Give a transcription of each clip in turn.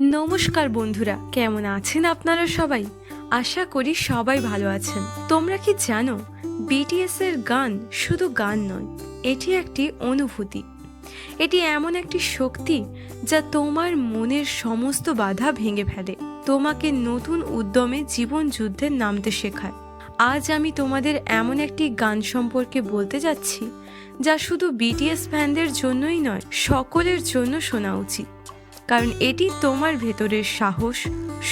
নমস্কার বন্ধুরা, কেমন আছেন আপনারা সবাই? আশা করি সবাই ভালো আছেন। তোমরা কি জানো বিটিএস এর গান শুধু গান নয়, এটি একটি অনুভূতি। এটি এমন একটি শক্তি যা তোমার মনের সমস্ত বাধা ভেঙে ফেলে। তোমাকে নতুন উদ্যমে জীবন যুদ্ধে নামতে শেখায়। আজ আমি তোমাদের এমন একটি গান সম্পর্কে বলতে যাচ্ছি, যা শুধু বিটিএস ফ্যানদের জন্যই নয়, সকলের জন্য শোনা উচিত। কারণ এটি তোমার ভেতরের সাহস,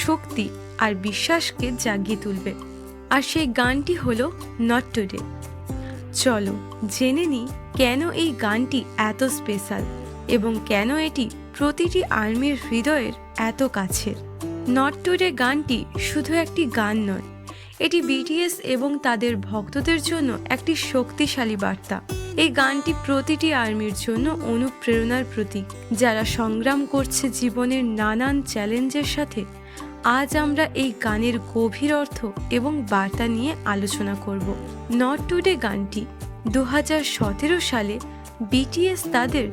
শক্তি আর বিশ্বাসকে জাগিয়ে তুলবে। আর সেই গানটি হলো নট টুডে চলো জেনে নিই কেন এই গানটি এত স্পেশাল এবং কেন এটি প্রতিটি আর্মির হৃদয়ের এত কাছের। নট টুডে গানটি শুধু একটি গান নয়, এটি বিটিএস এবং তাদের ভক্তদের জন্য একটি শক্তিশালী বার্তা। এই গানটি প্রতিটি আর্মির জন্য অনুপ্রেরণার প্রতীক। যারা সংগ্রাম করছে জীবনের নানান চ্যালেঞ্জের সাথে, আজ আমরা এই গানের গভীর অর্থ এবং বার্তা নিয়ে আলোচনা করব। নট টুডে গানটি দু হাজার সতেরো সালে বিটিএস তাদের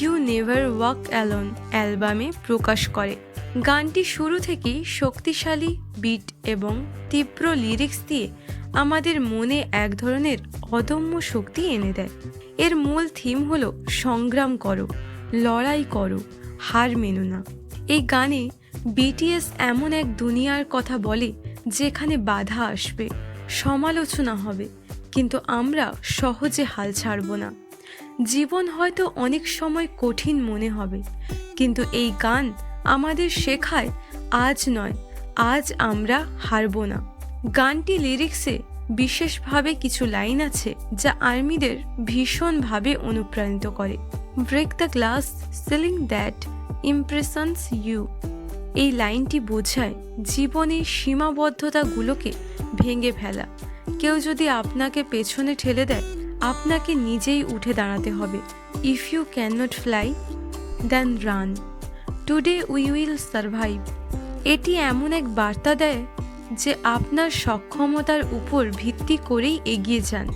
ইউ নেভার ওয়াক অ্যালন অ্যালবামে প্রকাশ করে। গানটি শুরু থেকেই শক্তিশালী বিট এবং তীব্র লিরিক্স দিয়ে আমাদের মনে এক ধরনের অদম্য শক্তি এনে দেয়। এর মূল থিম হলো সংগ্রাম করো, লড়াই করো, হার মেনো না। এই গানে বিটিএস এমন এক দুনিয়ার কথা বলে যেখানে বাধা আসবে, সমালোচনা হবে, কিন্তু আমরা সহজে হাল ছাড়ব না। জীবন হয়তো অনেক সময় কঠিন মনে হবে, কিন্তু এই গান আমাদের শেখায়, আজ নয়, আজ আমরা হারব না। গানটি লিরিক্সে বিশেষভাবে কিছু লাইন আছে যা আর্মিদের ভীষণভাবে অনুপ্রাণিত করে। Break the glass ceiling that impressions you এই লাইনটি বোঝায় জীবনের সীমাবদ্ধতাগুলোকে ভেঙে ফেলা। কেউ যদি আপনাকে পেছনে ঠেলে দেয় আপনাকে নিজেই উঠে দাঁড়াতে হবে। If you can not fly then run today we will survive এটি এমন এক বার্তা দেয় যে আপনার সক্ষমতার উপর ভিত্তি করেই এগিয়ে যান।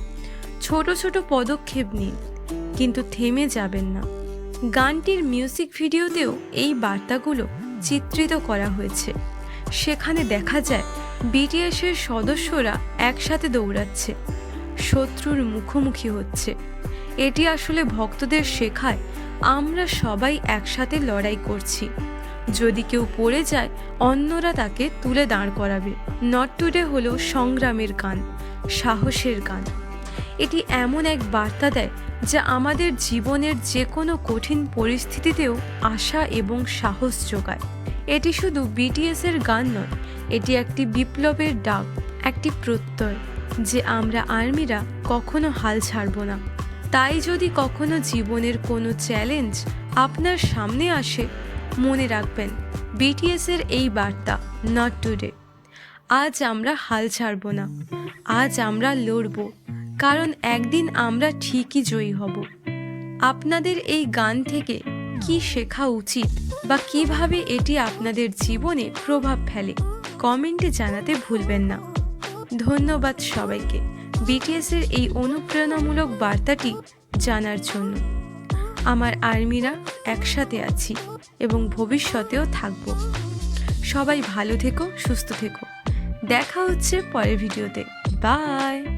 ছোট ছোট পদক্ষেপ নিন, কিন্তু থেমে যাবেন না। গানটির মিউজিক ভিডিওতেও এই বার্তাগুলো চিত্রিত করা হয়েছে। সেখানে দেখা যায় বিটিএসের সদস্যরা একসাথে দৌড়াচ্ছে। শত্রুর মুখোমুখি হচ্ছে। এটি আসলে ভক্তদের শেখায়, আমরা সবাই একসাথে লড়াই করছি। যদি কেউ পড়ে যায়, অন্যরা তাকে তুলে দাঁড় করাবে। নট টুডে হলো সংগ্রামের গান, সাহসের গান। এটি এমন এক বার্তা দেয় যা আমাদের জীবনের যে কোনো কঠিন পরিস্থিতিতেও আশা এবং সাহস যোগায়। এটি শুধু বিটিএস এর গান নয়, এটি একটি বিপ্লবের ডাক, একটি প্রত্যয়। যে আমরা আর্মিরা কখনো হাল ছাড়ব না। তাই যদি কখনো জীবনের কোনো চ্যালেঞ্জ আপনার সামনে আসে, মনে রাখবেন বিটিএস এর এই বার্তা নট টুডে আজ আমরা হাল ছাড়ব না, আজ আমরা লড়ব, কারণ একদিন আমরা ঠিকই জয়ী হব। আপনাদের এই গান থেকে কি শেখা উচিত বা কীভাবে এটি আপনাদের জীবনে প্রভাব ফেলে, কমেন্টে জানাতে ভুলবেন না। ধন্যবাদ সবাইকে। বিটিএস এর এই অনুপ্রেরণামূলক বার্তাটি জানার জন্য আমার আর্মিরা একসাথে আছি এবং ভবিষ্যতেও থাকব। সবাই ভালো থেকো, সুস্থ থেকো। দেখা হচ্ছে পরের ভিডিওতে। বাই!